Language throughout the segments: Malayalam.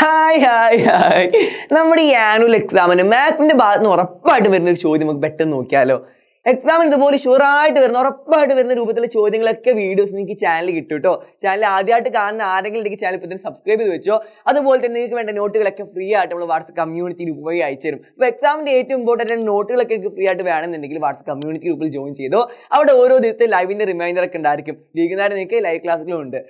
ഹായ് ഹായ് ഹായ് നമ്മുടെ ഈ ആനുവൽ എക്സാമിന് മാത്സിന്റെ ഭാഗത്ത് നിന്ന് ഉറപ്പായിട്ട് വരുന്ന ഒരു ചോദ്യം നമുക്ക് പെട്ടെന്ന് നോക്കിയാലോ. എക്സാമിന് ഇതുപോലെ ഷുവറായിട്ട് വരുന്ന ഉറപ്പായിട്ട് വരുന്ന രൂപത്തിലുള്ള ചോദ്യങ്ങളൊക്കെ വീഡിയോസ് നിങ്ങൾക്ക് ചാനൽ കിട്ടും കേട്ടോ ചാനൽ ആദ്യമായിട്ട് കാണുന്ന ആരെങ്കിലും എനിക്ക് ചാനൽ ഇപ്പോൾ തന്നെ സബ്സ്ക്രൈബ് ചെയ്ത് വെച്ചോ. അതുപോലെ തന്നെ നിങ്ങൾക്ക് വേണ്ട നോട്ടുകളൊക്കെ ഫ്രീ ആയിട്ട് നമ്മൾ വാട്സ്ആപ്പ് കമ്മ്യൂണിറ്റി ഗ്രൂപ്പ് വഴി അയച്ചു തരും. അപ്പോൾ എക്സാമിന്റെ ഏറ്റവും ഇമ്പോർട്ടന്റ് നോട്ടുകളൊക്കെ നിങ്ങൾക്ക് ഫ്രീ ആയിട്ട് വേണമെന്നുണ്ടെങ്കിൽ വാട്സ്ആപ്പ് കമ്മ്യൂണിറ്റി ഗ്രൂപ്പിൽ ജോയിൻ ചെയ്തോ. അവിടെ ഓരോ ദിവസത്തെ ലൈവിന്റെ റിമൈൻഡർ ഒക്കെ ഉണ്ടായിരിക്കും. വൈകുന്നേരം നിങ്ങൾക്ക് ലൈവ് ക്ലാസ്സുകളും ഉണ്ട്.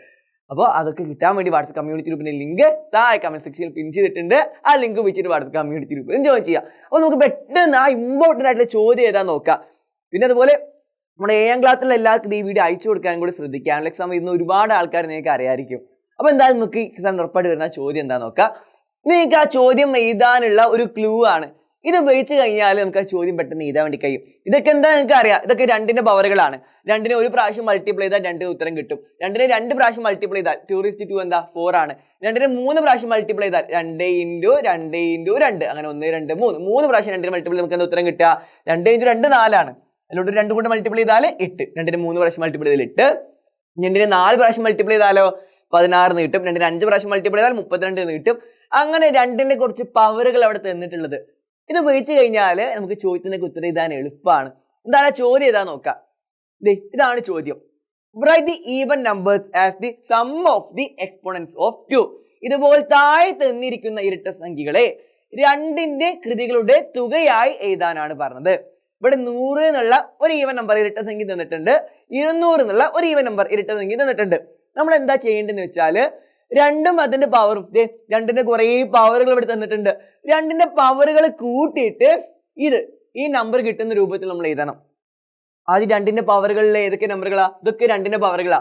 അപ്പോൾ അതൊക്കെ കിട്ടാൻ വേണ്ടി വാട്സപ്പ് കമ്മ്യൂണിറ്റി ഗ്രൂപ്പിന്റെ ലിങ്ക് താഴെ കമന്റ് സെക്ഷനിൽ പിൻ ചെയ്തിട്ടുണ്ട്. ആ ലിങ്ക് വെച്ചിട്ട് വാട്സപ്പ് കമ്മ്യൂണിറ്റി ഗ്രൂപ്പിൽ ജോയിൻ ചെയ്യാം അപ്പോൾ നമുക്ക് പെട്ടെന്ന് ആ ഇമ്പോർട്ടന്റ് ആയിട്ടുള്ള ചോദ്യം ഏതാ നോക്കാം. പിന്നെ അതുപോലെ നമ്മുടെ ഏഴാം ക്ലാസ്സിലുള്ള എല്ലാവർക്കും ഈ വീഡിയോ അയച്ചു കൊടുക്കാൻ കൂടി ശ്രദ്ധിക്കുക. ആനുവൽ എക്സാം ഇന്ന് ഒരുപാട് ആൾക്കാർ നിങ്ങൾക്ക് അറിയാമായിരിക്കും അപ്പോൾ എന്തായാലും നമുക്ക് എക്സാം ഉറപ്പായിട്ട് വരുന്ന ചോദ്യം എന്താ നോക്കാം. നിങ്ങൾക്ക് ആ ചോദ്യം എഴുതാനുള്ള ഒരു ക്ലൂ ആണ്. ഇത് ഉപയോഗിച്ച് കഴിഞ്ഞാൽ നമുക്ക് ആ ചോദ്യം പെട്ടെന്ന് എഴുതാൻ വേണ്ടി കഴിയും. ഇതൊക്കെ എന്താ നിങ്ങൾക്ക് അറിയാം? ഇതൊക്കെ രണ്ടിന്റെ പവറുകളാണ് രണ്ടിനെ ഒരു പ്രാവശ്യം മൾട്ടിപ്ലൈ ചെയ്താൽ രണ്ട് ഉത്തരം കിട്ടും. രണ്ടിനെ രണ്ട് പ്രാവശ്യം മൾട്ടിപ്ലൈ ചെയ്താൽ ടൂറിസ്റ്റ് ടു എന്താ? ഫോർ ആണ്. രണ്ടിനെ മൂന്ന് പ്രാവശ്യം മൾട്ടിപ്ലൈ ചെയ്താൽ രണ്ട് ഇന്റു രണ്ട് ഇന്റു രണ്ട്. അങ്ങനെ ഒന്ന് രണ്ട് മൂന്ന്. മൂന്ന് പ്രാവശ്യം രണ്ടിന് മൾട്ടിപ്ലൈ നമുക്ക് എന്താ ഉത്തരം കിട്ടുക? രണ്ട് ഇന്റു രണ്ട് നാലാണ്. അതിലോട്ട് രണ്ട് കൊണ്ട് മൾട്ടിപ്ലൈ ചെയ്താൽ എട്ട്. രണ്ടിന് മൂന്ന് പ്രാവശ്യം മൾട്ടിപ്ലൈ ചെയ്താൽ എട്ട്. രണ്ടിന് നാല് പ്രാവശ്യം മൾട്ടിപ്ലൈ ചെയ്താലോ? പതിനാറ് നീട്ടും രണ്ടിന് അഞ്ച് പ്രാവശ്യം മൾട്ടിപ്ലൈ ചെയ്താൽ മുപ്പത്തിരണ്ട് നീട്ടും അങ്ങനെ രണ്ടിന്റെ കുറച്ച് പവറുകൾ അവിടെ തന്നിട്ടുള്ളത്. ഇത് ഉപയോഗിച്ച് കഴിഞ്ഞാൽ നമുക്ക് ചോദ്യത്തിനൊക്കെ ഉത്തരം എഴുതാൻ എളുപ്പമാണ് എന്താണ് ചോദ്യം ഏതാ നോക്കാം. ദേ ഇതാണ് ചോദ്യം. Write the even numbers as the sum of the exponents of two ഇതുപോലെ താഴെ തന്നിരിക്കുന്ന ഇരട്ട സംഖ്യകളെ രണ്ടിന്റെ കൃതികളുടെ തുകയായി എഴുതാനാണ് പറഞ്ഞത്. ഇവിടെ നൂറ് എന്നുള്ള ഒരു ഈവൻ നമ്പർ ഇരട്ട സംഖ്യ തന്നിട്ടുണ്ട്. ഇരുന്നൂറ് എന്നുള്ള ഒരു ഈവൻ നമ്പർ ഇരട്ട സംഖ്യ തന്നിട്ടുണ്ട്. നമ്മൾ എന്താ ചെയ്യേണ്ടതെന്ന് വെച്ചാൽ രണ്ടും അതിന്റെ പവറും രണ്ടിന്റെ കുറേ പവറുകൾ ഇവിടെ തന്നിട്ടുണ്ട്. രണ്ടിന്റെ പവറുകൾ കൂട്ടിയിട്ട് ഇത് ഈ നമ്പർ കിട്ടുന്ന രൂപത്തിൽ നമ്മൾ എഴുതണം. ആദ്യം രണ്ടിന്റെ പവറുകളിൽ ഏതൊക്കെ നമ്പറുകളാ ഇതൊക്കെ രണ്ടിന്റെ പവറുകളാ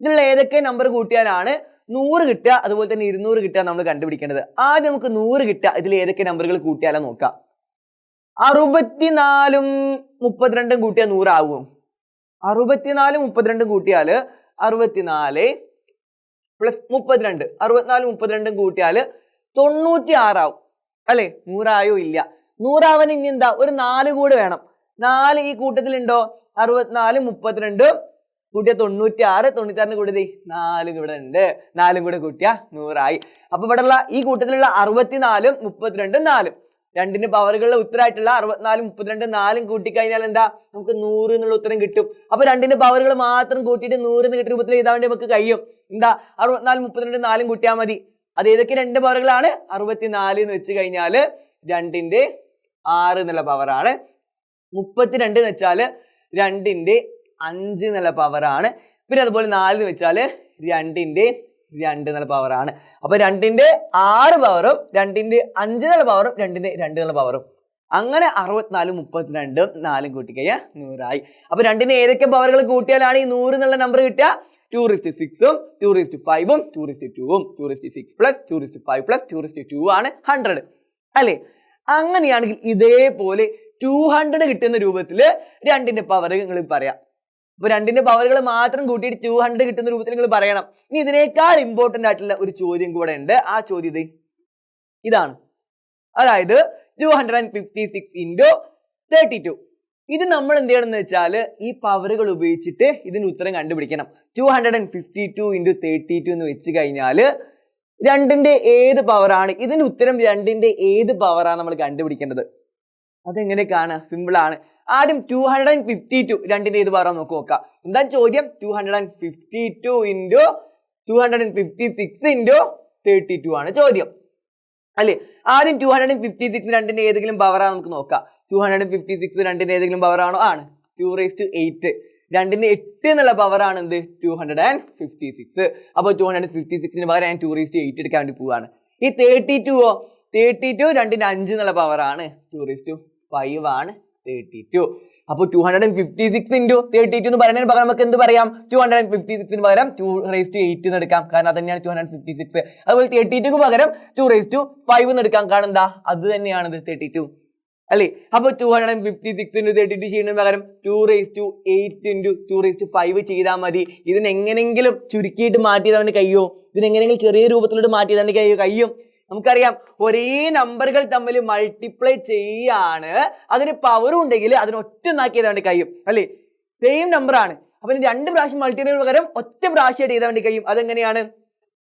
ഇതിലുള്ള ഏതൊക്കെ നമ്പർ കൂട്ടിയാലാണ് നൂറ് കിട്ടുക അതുപോലെ തന്നെ ഇരുന്നൂറ് കിട്ടുക നമ്മൾ കണ്ടുപിടിക്കേണ്ടത്. ആദ്യം നമുക്ക് നൂറ് കിട്ടുക ഇതിൽ ഏതൊക്കെ നമ്പറുകൾ കൂട്ടിയാലോ നോക്കാം അറുപത്തിനാലും മുപ്പത്തിരണ്ടും കൂട്ടിയാൽ നൂറാവും. അറുപത്തിനാലും മുപ്പത്തിരണ്ടും കൂട്ടിയാൽ അറുപത്തിനാല് പ്ലസ് മുപ്പത്തിരണ്ട് അറുപത്തിനാല് മുപ്പത്തിരണ്ടും കൂട്ടിയാൽ തൊണ്ണൂറ്റി ആറാവും അല്ലെ? നൂറായോ ഇല്ല. നൂറാവാൻ ഇനി എന്താ? ഒരു നാല് കൂടെ വേണം. നാല് ഈ കൂട്ടത്തിൽ ഉണ്ടോ അറുപത്തിനാല് മുപ്പത്തിരണ്ട് കൂട്ടിയ തൊണ്ണൂറ്റി ആറ് തൊണ്ണൂറ്റാറിന് കൂടി നാലും ഇവിടെ ഉണ്ട്. നാലും കൂടെ കൂട്ടിയ നൂറായി. അപ്പൊ ഇവിടെ ഉള്ള ഈ കൂട്ടത്തിലുള്ള അറുപത്തിനാലും മുപ്പത്തിരണ്ടും നാലും. രണ്ടിന്റെ പവറുകളുടെ ഉത്തരമായിട്ടുള്ള അറുപത്തിനാലും മുപ്പത്തിരണ്ടും നാലും കൂട്ടിക്കഴിഞ്ഞാൽ എന്താ? നമുക്ക് നൂറ് എന്നുള്ള ഉത്തരം കിട്ടും. അപ്പൊ രണ്ടിന്റെ പവറുകൾ മാത്രം കൂട്ടിയിട്ട് നൂറ് എന്ന് കിട്ടിയ രൂപത്തിൽ എഴുതാൻ വേണ്ടി നമുക്ക് കഴിയും. എന്താ? അറുപത്തിനാല് മുപ്പത്തിരണ്ട് നാലും കൂട്ടിയാൽ മതി. അത് ഏതൊക്കെ രണ്ട് പവറുകളാണ്? അറുപത്തിനാല് എന്ന് വെച്ച് കഴിഞ്ഞാൽ രണ്ടിന്റെ ആറ് എന്നുള്ള പവറാണ്. മുപ്പത്തിരണ്ട് എന്ന് വെച്ചാൽ രണ്ടിന്റെ അഞ്ച് എന്നുള്ള പവറാണ്. പിന്നെ അതുപോലെ നാല് എന്ന് വെച്ചാൽ രണ്ടിന്റെ രണ്ട് എന്നുള്ള പവറാണ് അപ്പോൾ രണ്ടിന്റെ ആറ് പവറും രണ്ടിന്റെ അഞ്ച് എന്നുള്ള പവറും രണ്ടിന്റെ രണ്ട് എന്നുള്ള പവറും അങ്ങനെ അറുപത്തിനാലും മുപ്പത്തിരണ്ടും നാലും കൂട്ടിക്കഴിഞ്ഞാൽ നൂറായി. അപ്പോൾ രണ്ടിന് ഏതൊക്കെ പവറുകൾ കൂട്ടിയാലാണ് ഈ നൂറ് എന്നുള്ള നമ്പർ കിട്ടുക? ടൂറിസ്റ്റ് സിക്സും ടൂറിസ്റ്റ് ഫൈവും ടൂറിസ്റ്റ് ടൂവും two raised six plus two raised five plus two raised two ആണ് ഹൺഡ്രഡ് അല്ലേ? അങ്ങനെയാണെങ്കിൽ ഇതേപോലെ ടു ഹൺഡ്രഡ് കിട്ടുന്ന രൂപത്തിൽ രണ്ടിന്റെ പവർ നിങ്ങൾ പറയാം. അപ്പൊ രണ്ടിന്റെ പവറുകൾ മാത്രം കൂട്ടിയിട്ട് ടു ഹൺഡ്രഡ് കിട്ടുന്ന രൂപത്തിൽ നിങ്ങൾ പറയണം. ഇനി ഇതിനേക്കാൾ ഇമ്പോർട്ടന്റ് ആയിട്ടുള്ള ഒരു ചോദ്യം കൂടെ ഉണ്ട്. ആ ചോദ്യം ഇത് ഇതാണ്. അതായത് two hundred and fifty six into thirty two ഇത് നമ്മൾ എന്ത് ചെയ്യണം എന്ന് വെച്ചാൽ ഈ പവറുകൾ ഉപയോഗിച്ചിട്ട് ഇതിന് ഉത്തരം കണ്ടുപിടിക്കണം. Two hundred and fifty two into thirty two എന്ന് വെച്ച് കഴിഞ്ഞാൽ രണ്ടിന്റെ ഏത് പവറാണ് ഇതിന് ഉത്തരം രണ്ടിന്റെ ഏത് പവറാണ് നമ്മൾ കണ്ടുപിടിക്കേണ്ടത്? അതെങ്ങനെ കാണാം സിമ്പിൾ ആണ്. ആദ്യം two hundred and fifty two രണ്ടിന്റെ ഇത് പവറാണ് നമുക്ക് നോക്കാം. എന്താ ചോദ്യം? Two hundred and fifty two into two hundred and fifty six into thirty two ആണ് ചോദ്യം. അല്ലേ? ആദ്യം two hundred and fifty six രണ്ടിന്റെ ഏതെങ്കിലും പവറാണ് നമുക്ക് നോക്കാം. Two hundred and fifty six രണ്ടിന്റെ ഏതെങ്കിലും പവറാണോ ആണ്? ടു റേസ് ടു എയ്റ്റ് രണ്ടിന് എട്ട് എന്നുള്ള പവറാണ് എന്ത്? Two hundred and fifty six അപ്പോൾ ടു ഹൺഡ്രഡ് ഫിഫ്റ്റി സിക്സിന് പകരം ഞാൻ ടു റേസ് ടു എയ്റ്റ് എടുക്കാൻ വേണ്ടി പോവാണ്. ഈ തേർട്ടി ടുവോ തേർട്ടി ടു രണ്ടിന് അഞ്ച് എന്നുള്ള പവറാണ് ടു റേസ് ടു ഫൈവ് ആണ്. തേർട്ടി ടു അപ്പോൾ two hundred and fifty six into thirty two എന്ന് പറയുന്നതിന് പകരം നമുക്ക് എന്ത് പറയാം? ടു ഹൺഡ്രഡ് ആൻഡ് ഫിഫ്റ്റി സിക്സിന് പകരം ടു റേസ് ടു എയ്റ്റ് എന്ന് എടുക്കാം. കാരണം അത് തന്നെയാണ് ടു ഹൺഡ്രഡ് ഫിഫ്റ്റി സിക്സ് അതുപോലെ തേർട്ടി ടുക്ക് പകരം ടു റേസ് ടു ഫൈവ് എന്ന് എടുക്കാം. കാരണം എന്താ? അത് തന്നെയാണ് തേർട്ടി ടു അല്ലേ? അപ്പോൾ two hundred and fifty six into thirty two ചെയ്യുന്നതിന് പകരം two raise to eight into two raise to five ചെയ്താൽ മതി. ഇതിനെങ്ങനെങ്കിലും ചുരുക്കിയിട്ട് മാറ്റിയതാണ് കഴിയോ? ഇതിനെങ്ങനെങ്കിലും ചെറിയ രൂപത്തിലോട്ട് മാറ്റിയതാണ് കഴിയോ? കഴിയും. നമുക്കറിയാം ഒരേ നമ്പറുകൾ തമ്മിൽ മൾട്ടിപ്ലൈ ചെയ്യാണ്. അതിന് പവറും ഉണ്ടെങ്കിൽ അതിന് ഒറ്റ ഒന്നാക്കിയത് വേണ്ടി കഴിയും അല്ലേ? സെയിം നമ്പർ ആണ്. അപ്പൊ രണ്ട് പ്രാവശ്യം മൾട്ടിപ്ലൈ പകരം ഒറ്റ പ്രാവശ്യമായിട്ട് ചെയ്താൽ വേണ്ടി കഴിയും. അതെങ്ങനെയാണ്?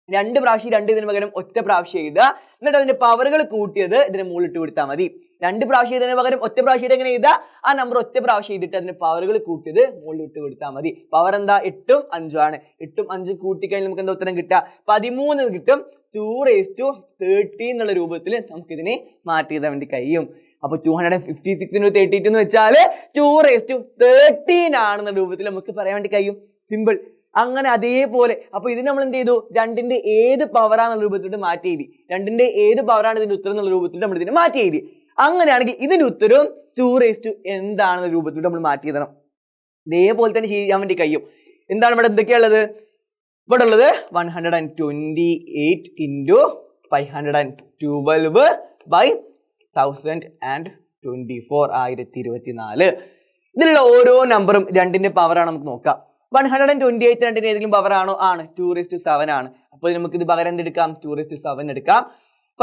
രണ്ട് പ്രാവശ്യം രണ്ട് ഇതിന് പകരം ഒറ്റ പ്രാവശ്യം എഴുതുക. എന്നിട്ട് അതിന്റെ പവറുകൾ കൂട്ടിയത് ഇതിന് മുകളിലിട്ട് കൊടുത്താൽ മതി. രണ്ട് പ്രാവശ്യം ഇതിന് പകരം ഒറ്റ പ്രാവശ്യം എങ്ങനെ ചെയ്താൽ ആ നമ്പർ ഒറ്റ പ്രാവശ്യം ചെയ്തിട്ട് അതിന് പവറുകൾ കൂട്ടിയത് മുകളിൽ ഇട്ട് കൊടുത്താൽ മതി. പവർ എന്താ? എട്ടും അഞ്ചും ആണ്. എട്ടും അഞ്ചും കൂട്ടിക്കഴിഞ്ഞാൽ നമുക്ക് എന്താ ഉത്തരം കിട്ടുക? പതിമൂന്ന് കിട്ടും. ടു റേസ് ടു തേർട്ടി എന്നുള്ള രൂപത്തിൽ നമുക്കിതിനെ മാറ്റി എഴുതാൻ വേണ്ടി കഴിയും. അപ്പൊ ടു ഹൺഡ്രഡ് ആൻഡ് ഫിഫ്റ്റി സിക്സിന് തേർട്ടി ടു എന്ന് വെച്ചാൽ ടു റേസ് ടു തേർട്ടീൻ ആണെന്ന രൂപത്തിൽ നമുക്ക് പറയാൻ വേണ്ടി കഴിയും. സിമ്പിൾ അങ്ങനെ അതേപോലെ. അപ്പൊ ഇത് നമ്മൾ എന്ത് ചെയ്തു? രണ്ടിന്റെ ഏത് പവറാണെന്നുള്ള രൂപത്തിലോട്ട് മാറ്റി എഴുതി. രണ്ടിന്റെ ഏത് പവറാണ് ഇതിന്റെ ഉത്തരം എന്നുള്ള രൂപത്തിൽ നമ്മൾ ഇതിനെ മാറ്റി എഴുതി. അങ്ങനെയാണെങ്കിൽ ഇതിന്റെ ഉത്തരവും ടു റേസ് ടു എന്താണെന്ന രൂപത്തിലോട്ട് നമ്മൾ മാറ്റി എഴുതണം. ഇതേപോലെ തന്നെ ചെയ്യാൻ വേണ്ടി കഴിയും. എന്താണ് ഇവിടെ എന്തൊക്കെയുള്ളത് ഇവിടെ ഉള്ളത് one hundred and twenty eight into five hundred and twelve by thousand and twenty four ആയിരത്തി ഇരുപത്തി നാല് ഇതിലുള്ള ഓരോ നമ്പറും രണ്ടിന്റെ പവറാണ് നമുക്ക് നോക്കാം. One hundred and twenty eight രണ്ടിന് ഏതെങ്കിലും പവറാണോ ആണോ? ടൂറിസ്റ്റ് സെവൻ ആണ്. അപ്പോൾ നമുക്ക് ഇത് പകരം എന്തെടുക്കാം? ടൂറിസ്റ്റ് സെവൻ എടുക്കാം.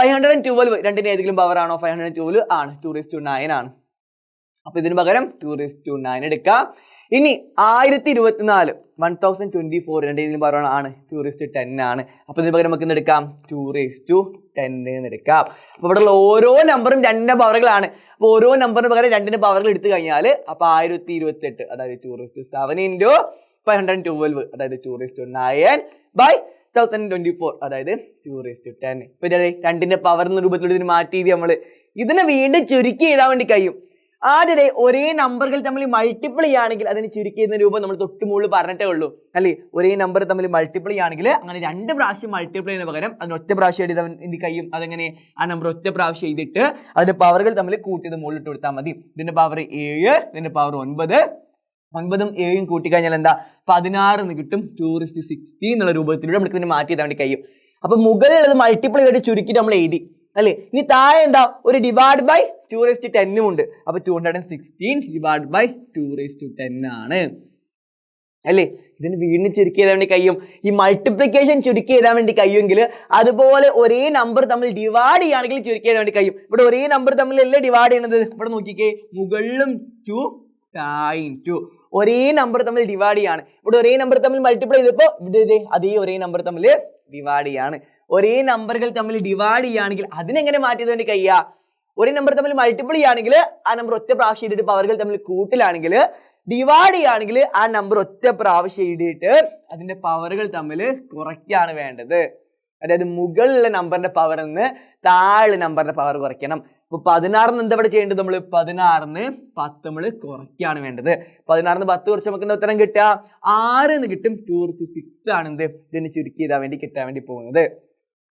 ഫൈവ് ഹൺഡ്രഡ് ആൻഡ് ട്വൽവ് രണ്ടിന് ഏതെങ്കിലും പവറാണോ ഫൈവ് ഹൺഡ്രഡ് ട്വൽവ് ആണ്. ടൂറിസ്റ്റ് നയൻ ആണ്. അപ്പോൾ ഇതിന് പകരം ടൂറിസ്റ്റ് നയൻ എടുക്കാം. ഇനി ആയിരത്തി ഇരുപത്തിനാല് വൺ തൗസൻഡ് ട്വന്റി ഫോർ രണ്ട് ഇതിന് പറയണ ആണ് ടൂറിസ്റ്റ് ടെൻ ആണ്. അപ്പൊ ഇതിന് പകരം നമുക്ക് എന്തെടുക്കാം ടൂറിസ്റ്റ് ടെൻ എന്ന് എടുക്കാം. അപ്പൊ ഇവിടെയുള്ള ഓരോ നമ്പറും രണ്ട് പവറുകളാണ് അപ്പൊ ഓരോ നമ്പറിന് പകരം രണ്ടിന്റെ പവറുകൾ എടുത്തു കഴിഞ്ഞാൽ അപ്പൊ ആയിരത്തി ഇരുപത്തി എട്ട് അതായത് two raised seven into five hundred twelve അതായത് two raised nine by thousand twenty four അതായത് ടൂറിസ്റ്റ് ടെൻ ഇപ്പൊ രണ്ടിന്റെ പവർ എന്ന രൂപത്തിലൂടെ ഇതിന് മാറ്റി നമ്മൾ ഇതിനെ വീണ്ടും ചുരുക്കി എഴുതാൻ വേണ്ടി കഴിയും. ആദ്യത്തെ ഒരേ നമ്പറുകൾ തമ്മിൽ മൾട്ടിപ്പിൾ ചെയ്യുകയാണെങ്കിൽ അതിന് ചുരുക്കി ചെയ്യുന്ന രൂപം നമ്മൾ തൊട്ട് മുകളിൽ പറഞ്ഞിട്ടേ ഉള്ളൂ. അല്ലേ? ഒരേ നമ്പർ തമ്മിൽ മൾട്ടിപ്പിൾ ചെയ്യുകയാണെങ്കിൽ അങ്ങനെ രണ്ട് പ്രാവശ്യം മൾട്ടിപ്പിൾ ചെയ്യുന്ന പകരം അതിന് ഒറ്റ പ്രാവശ്യം എഴുതാൻ എന്ത് കഴിയും അതെങ്ങനെ ആ നമ്പർ ഒറ്റ പ്രാവശ്യം എഴുതിയിട്ട് അതിന്റെ പവറുകൾ തമ്മിൽ കൂട്ടിയത് മുകളിലിട്ട് കൊടുത്താൽ മതി. ഇതിന്റെ പവർ ഏഴ് ഇതിന്റെ പവർ ഒൻപത്. ഒൻപതും ഏഴും കൂട്ടിക്കഴിഞ്ഞാൽ എന്താ? പതിനാറ് എന്ന് കിട്ടും. ടൂറിസ്റ്റ് സിക്സ്റ്റി എന്നുള്ള രൂപത്തിലൂടെ നമുക്ക് ഇതിനെ മാറ്റി എഴുതാൻ വേണ്ടി കഴിയും. അപ്പൊ മുകളിലുള്ളത് മൾട്ടിപ്പിൾ ചെയ്തിട്ട് ചുരുക്കിയിട്ട് നമ്മൾ എഴുതി. അല്ലേ? ഇനി താഴെ എന്താ? ഒരു ഡിവൈഡ് ബൈ ടൂറിസ്റ്റ് ടെന്നും ഉണ്ട്. അപ്പൊ two hundred and sixteen divide by two raised ten ആണ്. അല്ലേ? ഇതിന് വീണ്ടും ചുരുക്കി എഴുതാൻ വേണ്ടി കഴിയും. ഈ മൾട്ടിപ്ലിക്കേഷൻ ചുരുക്കി എഴുതാൻ വേണ്ടി കഴിയുമെങ്കിൽ അതുപോലെ ഒരേ നമ്പർ തമ്മിൽ ഡിവൈഡ് ചെയ്യുകയാണെങ്കിൽ ചുരുക്കി എഴുതാൻ വേണ്ടി കഴിയും. ഇവിടെ ഒരേ നമ്പർ തമ്മിൽ അല്ലേ ഡിവൈഡ് ചെയ്യണത് ഇവിടെ നോക്കിക്കേ. മുകളിലും ടു ടൈം ടു ഒരേ നമ്പർ തമ്മിൽ ഡിവൈഡ് ചെയ്യാണ് ഇവിടെ ഒരേ നമ്പർ തമ്മിൽ മൾട്ടിപ്ലൈ ചെയ്തപ്പോൾ ഇവിടെ അതേ ഒരേ നമ്പർ തമ്മിൽ ഡിവൈഡ് ചെയ്യാണ് ഒരേ നമ്പറുകൾ തമ്മിൽ ഡിവൈഡ് ചെയ്യുകയാണെങ്കിൽ അതിനെങ്ങനെ മാറ്റിയത് വേണ്ടി കഴിയുക? ഒരേ നമ്പർ തമ്മിൽ മൾട്ടിപ്പിൾ ചെയ്യുകയാണെങ്കിൽ ആ നമ്പർ ഒറ്റ പ്രാവശ്യം ചെയ്തിട്ട് പവറുകൾ തമ്മിൽ കൂട്ടിലാണെങ്കിൽ ഡിവൈഡ് ചെയ്യുകയാണെങ്കിൽ ആ നമ്പർ ഒറ്റ പ്രാവശ്യം എഴുതിയിട്ട് അതിന്റെ പവറുകൾ തമ്മിൽ കുറയ്ക്കുകയാണ് വേണ്ടത്. അതായത് മുകളിലുള്ള നമ്പറിന്റെ പവർ നിന്ന് താഴെ നമ്പറിന്റെ പവർ കുറയ്ക്കണം. ഇപ്പൊ പതിനാറിന് എന്താ ഇവിടെ ചെയ്യേണ്ടത് നമ്മൾ പതിനാറിന് പത്ത് നമ്മൾ കുറയ്ക്കുകയാണ് വേണ്ടത്. പതിനാറിന് പത്ത് കുറച്ച് നമുക്ക് എന്താ ഉത്തരം കിട്ടുക? ആറ് എന്ന് കിട്ടും. ടു ടു സിക്സ് ആണ് എന്ത്? ഇതിന് ചുരുക്കി ഇതാ വേണ്ടി കിട്ടാൻ വേണ്ടി പോകുന്നത്.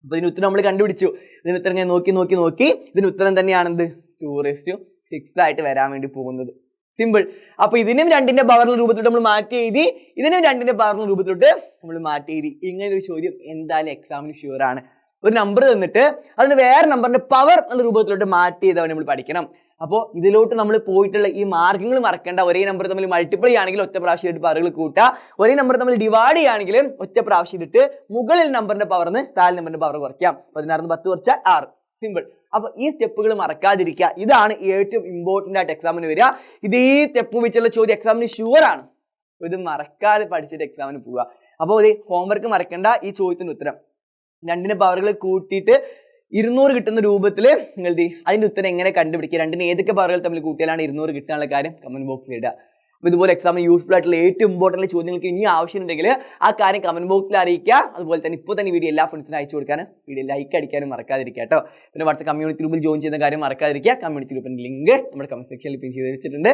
അപ്പൊ ഇതിന് ഉത്തരം നമ്മൾ കണ്ടുപിടിച്ചു. ഇതിന് ഉത്തരം ഞാൻ നോക്കി നോക്കി നോക്കി. ഇതിന് ഉത്തരം തന്നെയാണെന്ത്? ടൂറിസ്റ്റ് സിക്സ് ആയിട്ട് വരാൻ വേണ്ടി പോകുന്നത്. സിമ്പിൾ അപ്പൊ ഇതിനും രണ്ടിന്റെ പവർ രൂപത്തിലോട്ട് നമ്മൾ മാറ്റി എഴുതി ഇതിനും രണ്ടിന്റെ പവർ രൂപത്തിലോട്ട് നമ്മൾ മാറ്റി എഴുതി. ഇങ്ങനെ ഒരു ചോദ്യം എന്തായാലും എക്സാമിന് ഷുവർ ആണ്. ഒരു നമ്പർ തന്നിട്ട് അതിന് വേറെ നമ്പറിന്റെ പവർ എന്ന രൂപത്തിലോട്ട് മാറ്റി ചെയ്തവനെ നമ്മൾ പഠിക്കണം. അപ്പോൾ ഇതിലോട്ട് നമ്മൾ പോയിട്ടുള്ള ഈ മാർഗങ്ങൾ മറക്കേണ്ട. ഒരേ നമ്പർ തമ്മിൽ മൾട്ടിപ്ലൈ ചെയ്യുകയാണെങ്കിൽ ഒറ്റ പ്രാവശ്യം ഇട്ട് കൂട്ടുക. ഒരേ നമ്പർ തമ്മിൽ ഡിവൈഡ് ചെയ്യുകയാണെങ്കിൽ ഒറ്റ പ്രാവശ്യം ഇട്ട് മുകളിൽ നമ്പറിന്റെ പവർന്ന് താഴെ നമ്പറിന്റെ പവർ കുറയ്ക്കാം. പതിനാറിന് പത്ത് കുറച്ചാൽ ആറ്. സിമ്പിൾ അപ്പൊ ഈ സ്റ്റെപ്പുകൾ മറക്കാതിരിക്കുക. ഇതാണ് ഏറ്റവും ഇമ്പോർട്ടന്റ് ആയിട്ട് എക്സാമിന് വരിക. ഇതേ സ്റ്റെപ്പ് വെച്ചുള്ള ചോദ്യം എക്സാമിന് ഷുവർ ആണ്. ഇത് മറക്കാതെ പഠിച്ചിട്ട് എക്സാമിന് പോവുക. അപ്പോൾ ഇത് ഹോംവർക്ക് മറക്കേണ്ട ഈ ചോദ്യത്തിന് ഉത്തരം. രണ്ടിന് പവറുകൾ കൂട്ടിയിട്ട് ഇരുന്നൂറ് കിട്ടുന്ന രൂപത്തിൽ നിങ്ങൾ അതിന്റെ ഉത്തരം എങ്ങനെ കണ്ടുപിടിക്കുക? രണ്ടിന് ഏതൊക്കെ പാറുകൾ തമ്മിൽ കൂട്ടിയാലാണ് ഇരുന്നൂറ് കിട്ടാനുള്ള കാര്യം? കമന്റ് ബോക്സിൽ ഇടുക. അപ്പോൾ ഇതുപോലെ എക്സാമിന് യൂസ്ഫുൾ ആയിട്ടുള്ള ഏറ്റവും ഇമ്പോർട്ടന്റ് ചോദ്യങ്ങൾക്ക് ഇനി ആവശ്യമുണ്ടെങ്കിൽ ആ കാര്യം കമന്റ് ബോക്സിൽ അറിയിക്കുക. അതുപോലെ തന്നെ ഇപ്പോൾ തന്നെ വീഡിയോ എല്ലാ ഫ്രണ്ട്സിനും അയച്ചു കൊടുക്കാൻ വീഡിയോ ലൈക്ക് അടിക്കാനും മറക്കാതിരിക്കുക കേട്ടോ. പിന്നെ വാട്സപ്പ് കമ്മ്യൂണിറ്റി ഗ്രൂപ്പിൽ ജോയിൻ ചെയ്യുന്ന കാര്യം മറക്കാതിരിക്കുക. കമ്മ്യൂണിറ്റി ഗ്രൂപ്പിന്റെ ലിങ്ക് നമ്മുടെ കമന്റ് സെക്ഷനിൽ പിൻ ചെയ്ത് വെച്ചിട്ടുണ്ട്.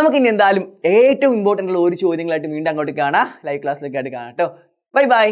നമുക്ക് ഇനി എന്തായാലും ഏറ്റവും ഇമ്പോർട്ടന്റ് ഉള്ള ഒരു ചോദ്യങ്ങളായിട്ട് വീണ്ടും അങ്ങോട്ട് കാണാം. ലൈവ് ക്ലാസ്സിലേക്കായിട്ട് കാണാം കേട്ടോ. Bye bye